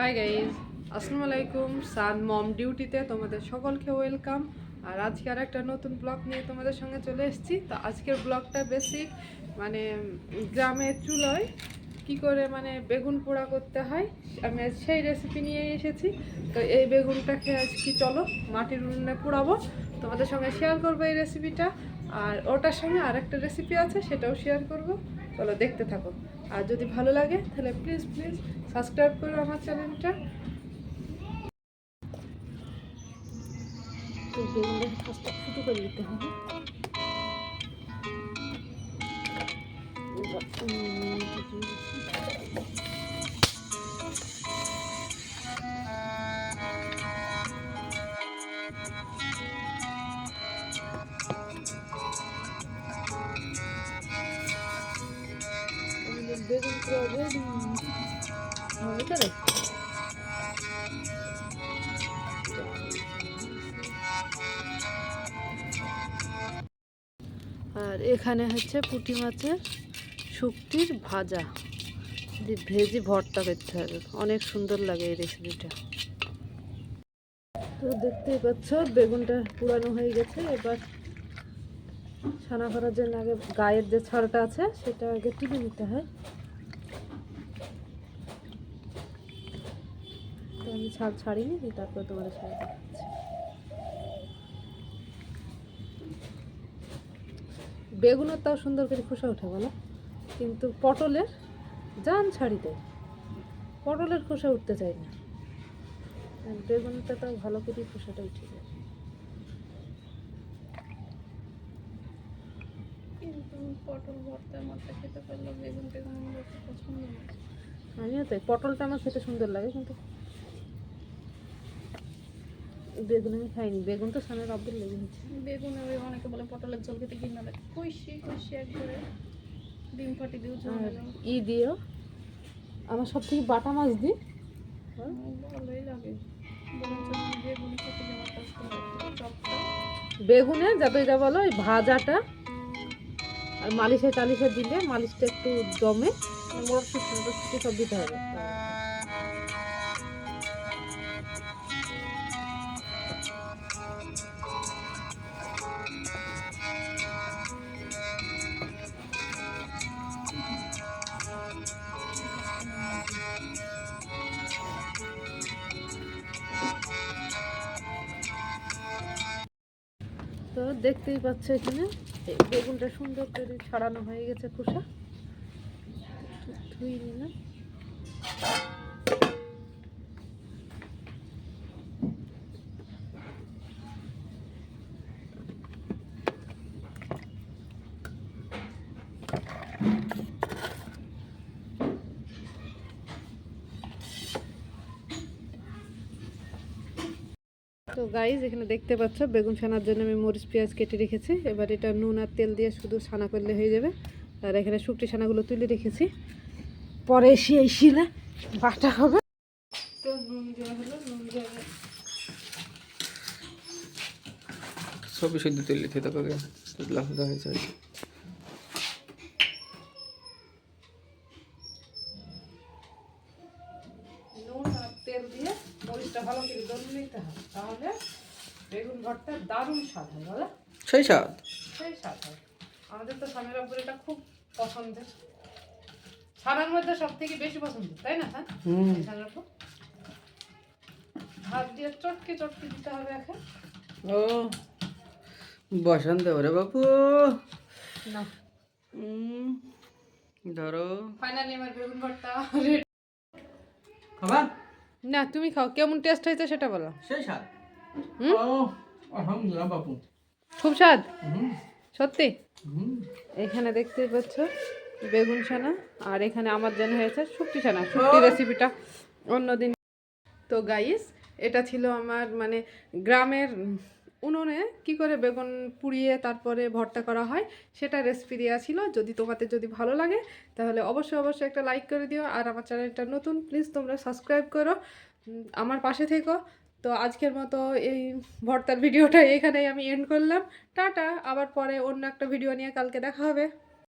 Hi guys আসসালামু আলাইকুম সান মম ডিউটিতে তোমাদের সকলকে ওয়েলকাম আর আজকে আর একটা নতুন ব্লগ নিয়ে তোমাদের সঙ্গে চলে এসেছি। তো আজকের ব্লগটা বেসিক মানে গ্রামের চুলোয় কি করে মানে বেগুন পোড়া করতে হয়, আমি সেই রেসিপি নিয়ে এসেছি। তো এই বেগুনটা খেয়ে আজ কি চলো মাটির উনুনে পোড়াবো। তোমাদের সঙ্গে শেয়ার করব এই রেসিপিটা আর ওটার সঙ্গে আরেকটা রেসিপি আছে, সেটাও শেয়ার করব। চলো দেখতে থাকো। আর যদি ভালো লাগে তাহলে প্লিজ প্লিজ সাবস্ক্রাইব করো আমার চ্যানেলটা তো করে হবে। আর এখানে হচ্ছে পুঁটি মাছের শুক্তির ভাজা। ভেজি ভর্তা করতে হবে অনেক সুন্দর লাগে এই রেসিপিটা তো দেখতেই পাচ্ছ, বেগুনটা পুরানো হয়ে গেছে, এবার ছানা করার জন্য আগে গায়ের যে ছড়াটা আছে, সেটা আগে তুলে নিতে হয়। তো আমি ছাল ছাড়িনি তারপর সাথে দেখাচ্ছি বেগুনের তাও সুন্দর করে খোসা ওঠে বলো, কিন্তু পটলের জান ছাড়ি দেয় পটলের খোসা উঠতে চায় না। বেগুনটা তাও ভালো করে খোসাটা উঠে যায়। কিন্তু পটল ভর্তার মধ্যে খেতে পারলে বেগুন টেগুন আমার খুব পছন্দ না। আমিও তাই পটলটা আমার খেতে সুন্দর লাগে কিন্তু বেগুন আমি খাইনি বেগুন তো সামনে রব্বের লেগে নিচ্ছে বেগুন অনেকে বলে পটলের ঝোল খেতে ঘৃণা লাগে। কইসি কইসি একবারে। ডিম ফাটি দিও ই দিও আমার সব থেকে বাটা মাছ দিই। ভালোই লাগে। বেগুনে যাতে যা বলো ওই ভাজাটা আর মালিশে টালিশে দিলে মালিশটা একটু মটরশুটি মটরশুটি সব দিতে হবে। তো দেখতেই পাচ্ছ এখানে। বেগুনটা সুন্দর করে ছড়ানো হয়ে গেছে খোসা। ধুই নিলাম। তো গাইজ এখানে দেখতে পাচ্ছ, বেগুন ছানার জন্য আমি মরিচ, পেঁয়াজ কেটে রেখেছি। এবার এটা নুন আর তেল দিয়ে শুধু ছানা করলে হয়ে যাবে। আর এখানে শুকটি ছানাগুলো তুলে রেখেছি। পরে এসে এই শিলে বাটা হবে। তো নুন দেওয়া হলো, নুন দেওয়া সবই শুধু তেল দিতে তোকে ফুদা হয়েছে আর কি। নুন আর তেল দিয়ে মরিচটা ভালো করে দলে নিতে হবে। তাহলে বেগুন ভর্তা দারুণ স্বাদ হয় বলো? সেই স্বাদ? সেই স্বাদ হয় আমাদের তো স্বামীর এটা খুব পছন্দের। ছানার মধ্যে সব থেকে বেশি পছন্দ তাই না হ্যাঁ ছানার উপর হাত দিয়ে চটকে চটকে দিতে হবে এখন ও বসন্ত ওরে বাপু। না। ধরো। ফাইনালি আমার বেগুন ভর্তা। খাবার? না তুমি খাও। কেমন টেস্ট হয়েছে সেটা বলো। সেই স্বাদ। হুম? আলহামদুলিল্লাহ বাপু। খুব স্বাদ? সত্যি? এখানে দেখতে পাচ্ছ বেগুন ছানা আর এখানে আমার জন্য হয়েছে শুক্তি ছানা। শুক্তি রেসিপিটা অন্যদিন তো গাইস এটা ছিল আমার মানে গ্রামের উনুনে কি করে বেগুন পুড়িয়ে তারপরে ভর্তা করা হয়, সেটা রেসিপি দেওয়া ছিল। যদি তোমাদের যদি ভালো লাগে, তাহলে অবশ্যই অবশ্যই একটা লাইক করে দিও। আর আমার চ্যানেলটা নতুন প্লিজ তোমরা সাবস্ক্রাইব করো। আমার পাশে থেকো। তো আজকের মতো এই ভর্তার ভিডিওটা এখানেই আমি এন্ড করলাম। টাটা! আবার পরে অন্য একটা ভিডিও নিয়ে কালকে দেখা হবে।